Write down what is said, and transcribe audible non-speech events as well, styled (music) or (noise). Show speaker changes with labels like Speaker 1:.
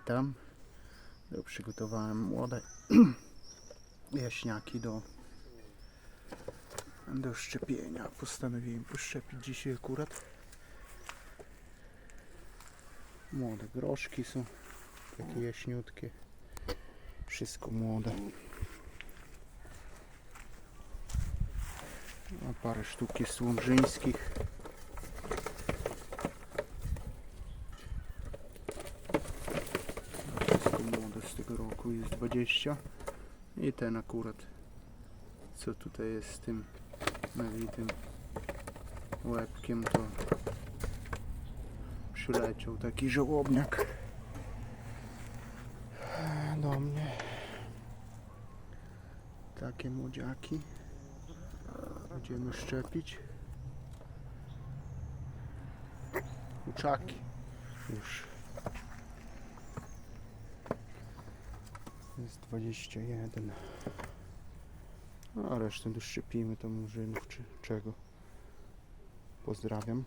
Speaker 1: Witam. Przygotowałem młode (clears throat) jaśniaki do, do szczepienia. Postanowiłem poszczepić dzisiaj akurat. Młode groszki są takie jaśniutkie. Wszystko młode. A parę sztuk jest. Wszystko młode z tego roku jest 20 i ten akurat co tutaj jest z tym nawitym łebkiem to przyleciał taki żołobniak do mnie. Takie młodziaki będziemy szczepić. Kurczaki już jest 21 No, a resztę doszczepimy to murzynów czy czego. Pozdrawiam